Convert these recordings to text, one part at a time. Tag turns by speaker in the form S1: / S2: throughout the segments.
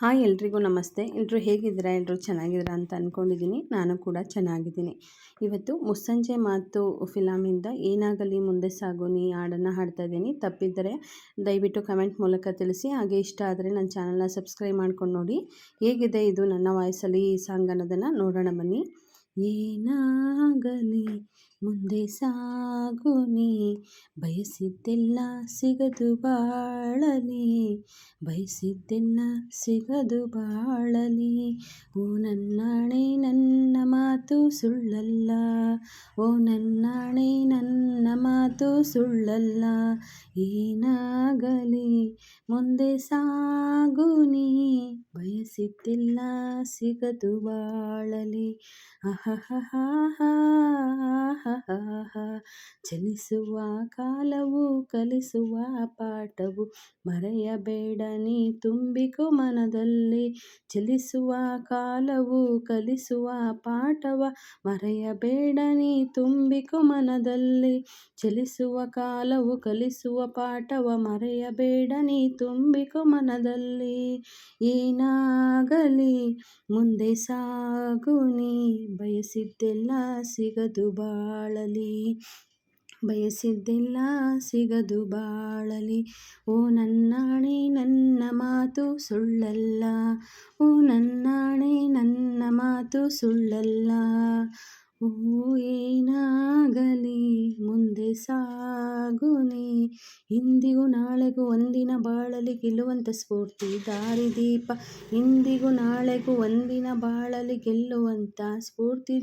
S1: Hi ಎಲ್ರಿಗೂ ನಮಸ್ತೆ. ಎಲ್ಲರೂ ಹೇಗಿದ್ದೀರಾ? ಎಲ್ಲರೂ ಚೆನ್ನಾಗಿದ್ದೀರಾ ಅಂತ ಅಂದ್ಕೊಂಡಿದ್ದೀನಿ ನಾನು ಕೂಡ ಚೆನ್ನಾಗಿದ್ದೀನಿ. ಇವತ್ತು ಮುಸ್ಸಂಜೆ ಮಾತು ಫಿಲಮಿಂದ ಏನಾಗಲಿ ಮುಂದೆ ಸಾಗು ನೀ ಹಾಡನ್ನು ಹಾಡ್ತಾ ಇದ್ದೀನಿ. ತಪ್ಪಿದ್ದರೆ ದಯವಿಟ್ಟು ಕಮೆಂಟ್ ಮೂಲಕ ತಿಳಿಸಿ. ಹಾಗೆ ಇಷ್ಟ ಆದರೆ ನನ್ನ ಚಾನಲ್ನ ಸಬ್ಸ್ಕ್ರೈಬ್ ಮಾಡ್ಕೊಂಡು ನೋಡಿ. ಹೇಗಿದೆ ಇದು ನನ್ನ ವಾಯ್ಸಲ್ಲಿ ಈ ಸಾಂಗ್ ಅನ್ನೋದನ್ನು ನೋಡೋಣ ಬನ್ನಿ. ಏನಾಗಲಿ ಮುಂದೆ ಸಾಗುನಿ. ಬಯಸಿದ್ದೆಲ್ಲ ಸಿಗದು ಬಾಳಲಿ ಬಯಸಿದ್ದೆಲ್ಲ ಸಿಗದು ಬಾಳಲಿ. ಓ ನನ್ನಾಣೆ ನನ್ನ ಮಾತು ಸುಳ್ಳಲ್ಲ. ಓ ನನ್ನಾಣೆ, ನನ್ನ ಮಾತು ಸುಳ್ಳಲ್ಲ. ಏನಾಗಲಿ, ಮುಂದೆ ಸಾಗು ನೀ. ಬಯಸಿದ್ದೆಲ್ಲ ಸಿಗದು ಬಾಳಲಿ. ಅಹಹ ಚಲಿಸುವ ಕಾಲವು, ಕಲಿಸುವ ಪಾಠವು. ಮರೆಯಬೇಡ ನೀ ತುಂಬಿಕು ಮನದಲ್ಲಿ. ಚಲಿಸುವ ಕಾಲವು, ಕಲಿಸುವ ಪಾಠವ. ಮರೆಯಬೇಡ ನೀ ತುಂಬಿಕು ಮನದಲ್ಲಿ. ಚಲಿಸುವ ಕಾಲವು, ಕಲಿಸುವ ಪಾಠವ. ಮರೆಯಬೇಡ ನೀ ತುಂಬಿಕು ಮನದಲ್ಲಿ. ಏನಾಗಲಿ, ಮುಂದೆ ಸಾಗು ನೀ. ಬಯಸಿದ್ದೆಲ್ಲ ಸಿಗದು ಬಾಳಲಿ. ಬಯಸಿದ್ದೆಲ್ಲ ಸಿಗದು ಬಾಳಲಿ. ಓ ನನ್ನಾಣೆ ನನ್ನ ಮಾತು ಸುಳ್ಳಲ್ಲ. ಓ ನನ್ನಾಣೆ ನನ್ನ ಮಾತು ಸುಳ್ಳಲ್ಲ. ಓ ಏನಾಗಲಿ ಮುಂದೆ ಸಾಗುನಿ. ಇಂದಿಗೂ ನಾಳೆಗೂ ಒಂದಿನ ಬಾಳಲಿ ಗೆಲ್ಲುವಂಥ ಸ್ಫೂರ್ತಿ ದಾರಿದೀಪ ಇಂದಿಗೂ ನಾಳೆಗೂ ಒಂದಿನ ಬಾಳಲಿ ಗೆಲ್ಲುವಂಥ ಸ್ಫೂರ್ತಿ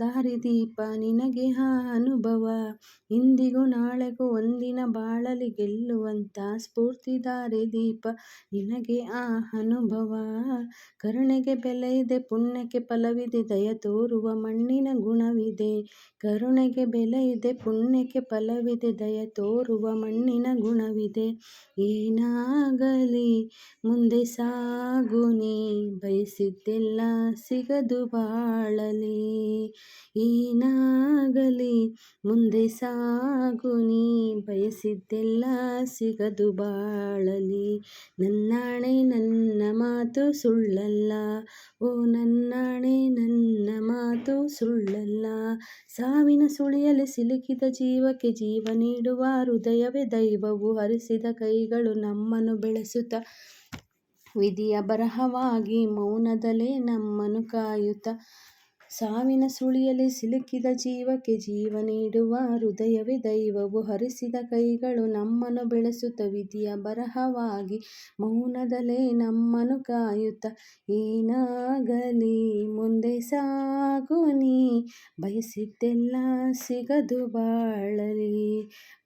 S1: ದಾರಿದೀಪ ನಿನಗೆ ಆ ಅನುಭವ. ಇಂದಿಗೂ ನಾಳೆಗೂ ಒಂದಿನ ಬಾಳಲಿ ಗೆಲ್ಲುವಂಥ ಸ್ಫೂರ್ತಿ ದಾರಿದೀಪ ನಿನಗೆ ಆ ಅನುಭವ. ಕರುಣೆಗೆ ಬೆಲೆ ಇದೆ, ಪುಣ್ಯಕ್ಕೆ ಫಲವಿದೆ, ದಯ ತೋರುವ ಮಣ್ಣಿನ ಗುಣವಿದೆ. ಕರುಣೆಗೆ ಬೆಲೆ ಇದೆ ಪುಣ್ಯಕ್ಕೆ ಫಲವಿದೆ, ದಯ ತೋರುವ ಮಣ್ಣಿನ ಗುಣವಿದೆ. ಏನಾಗಲಿ ಮುಂದೆ ಸಾಗುನಿ ಬಯಸಿದ್ದೆಲ್ಲ ಸಿಗದು ಬಾಳಲಿ. ಏನಾಗಲಿ ಮುಂದೆ ಸಾಗುನಿ ಬಯಸಿದ್ದೆಲ್ಲ ಸಿಗದು ಬಾಳಲಿ. ನನ್ನಾಣೆ ನನ್ನ ಮಾತು ಸುಳ್ಳಲ್ಲ, ಓ ನನ್ನಾಣೆ ನನ್ನ ಮಾತು ಸುಳ್ಳಲ್ಲ ಸಾವಿನ ಸುಳಿಯಲ್ಲಿ ಸಿಲುಕಿದ ಜೀವಕ್ಕೆ ಜೀವ ನೀಡುವ ಹೃದಯವೇ ದೈವವು ಹರಿಸಿದ ಕೈಗಳು ನಮ್ಮನ್ನು ಬೆಳೆಸುತ್ತ. ವಿಧಿಯ ಬರಹವಾಗಿ ಮೌನದಲ್ಲೇ ನಮ್ಮನ್ನು ಕಾಯುತ್ತ. ಸಾವಿನ ಸುಳಿಯಲ್ಲಿ ಸಿಲುಕಿದ ಜೀವಕ್ಕೆ ಜೀವ ನೀಡುವ ಹೃದಯವೇ ದೈವವು ಹರಿಸಿದ ಕೈಗಳು ನಮ್ಮನ್ನು ಬೆಳೆಸುತ್ತ ವಿಧಿಯ ಬರಹವಾಗಿ ಮೌನದಲ್ಲೇ ನಮ್ಮನ್ನು ಕಾಯುತ್ತ. ಏನಾಗಲಿ ಮುಂದೆ ಸಾಗುನಿ ಬಯಸಿದ್ದೆಲ್ಲ ಸಿಗದು ಬಾಳಲಿ.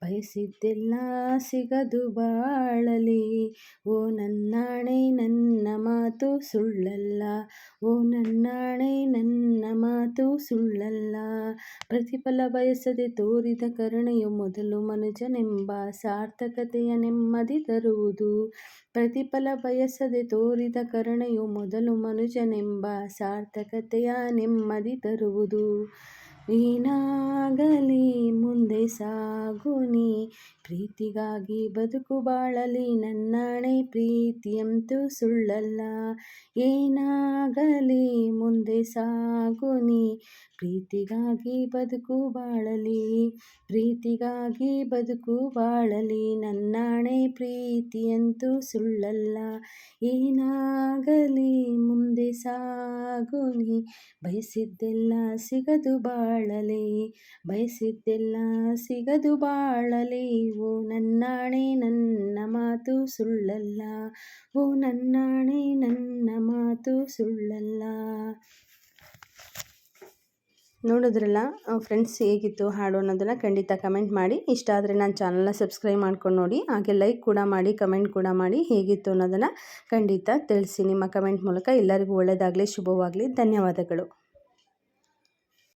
S1: ಬಯಸಿದ್ದೆಲ್ಲ ಸಿಗದು ಬಾಳಲಿ. ಓ ನನ್ನಾಣೆ, ನನ್ನ ಮಾತು ಸುಳ್ಳಲ್ಲ. ಓ ನನ್ನಾಣೆ, ನನ್ನ ಮಾತು ಸುಳ್ಳಲ್ಲ. ಪ್ರತಿಫಲ ಬಯಸದೆ ತೋರಿದ ಕರುಣೆಯು ಮೊದಲು ಮನುಜನೆಂಬ ಸಾರ್ಥಕತೆಯ ನೆಮ್ಮದಿ ತರುವುದು. ಪ್ರತಿಫಲ ಬಯಸದೆ ತೋರಿದ ಕರುಣೆಯು ಮೊದಲು ಮನುಜನೆಂಬ ಸಾರ್ಥಕತೆಯ ನೆಮ್ಮದಿ ತರುವುದು. ಏನಾಗಲಿ ಮುಂದೆ ಸಾಗು ನೀ. ಪ್ರೀತಿಗಾಗಿ ಬದುಕು ಬಾಳಲಿ ನನ್ನಣೆ, ಪ್ರೀತಿಯಂತೂ ಸುಳ್ಳಲ್ಲ. ಏನಾಗಲಿ ಮುಂದೆ ಸಾಗು ನೀ. ಪ್ರೀತಿಗಾಗಿ ಬದುಕು ಬಾಳಲಿ, ಪ್ರೀತಿಗಾಗಿ ಬದುಕು ಬಾಳಲಿ ನನ್ನಣೆ, ಪ್ರೀತಿಯಂತೂ ಸುಳ್ಳಲ್ಲ. ಏನಾಗಲಿ ಮುಂದೆ ಸಾಗು ನೀ ಬಯಸಿದ್ದೆಲ್ಲ ಸಿಗದು ಬಾಳಲಿ, ಬಯಸಿದ್ದೆಲ್ಲ ಸಿಗದು ಬಾಳಲಿ. ಓ ನನ್ನಾಣೆ ನನ್ನ ಮಾತು ಸುಳ್ಳಲ್ಲ, ಓ ನನ್ನಾಣೆ ನನ್ನ ಮಾತು ಸುಳ್ಳಲ್ಲ. ನೋಡಿದ್ರಲ್ಲ ಫ್ರೆಂಡ್ಸ್ ಹೇಗಿತ್ತು, ಹಾಡು ಅನ್ನೋದನ್ನು ಖಂಡಿತ ಕಮೆಂಟ್ ಮಾಡಿ. ಇಷ್ಟ ಆದರೆ ನನ್ನ ಚಾನಲ್ನ ಸಬ್ಸ್ಕ್ರೈಬ್ ಮಾಡ್ಕೊಂಡು ನೋಡಿ. ಹಾಗೆ ಲೈಕ್ ಕೂಡ ಮಾಡಿ ಕಮೆಂಟ್ ಕೂಡ ಮಾಡಿ ಹೇಗಿತ್ತು ಅನ್ನೋದನ್ನು ಖಂಡಿತ ತಿಳಿಸಿ. ನಿಮ್ಮ ಕಮೆಂಟ್ ಮೂಲಕ ಎಲ್ಲರಿಗೂ ಒಳ್ಳೆಯದಾಗಲಿ ಶುಭವಾಗಲಿ. ಧನ್ಯವಾದಗಳು.